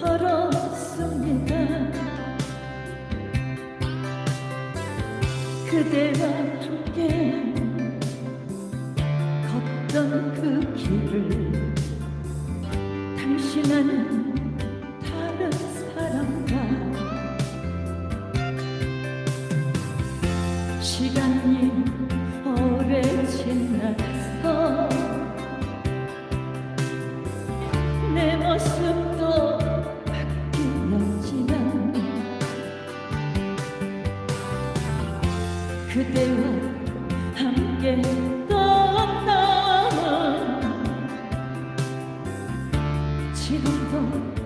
걸었습니다. 그대와 함께 걷던 그 길을 당신은 시간이 오래 지나서 내 모습도 바뀌었지만 그대와 함께 떠난 지금도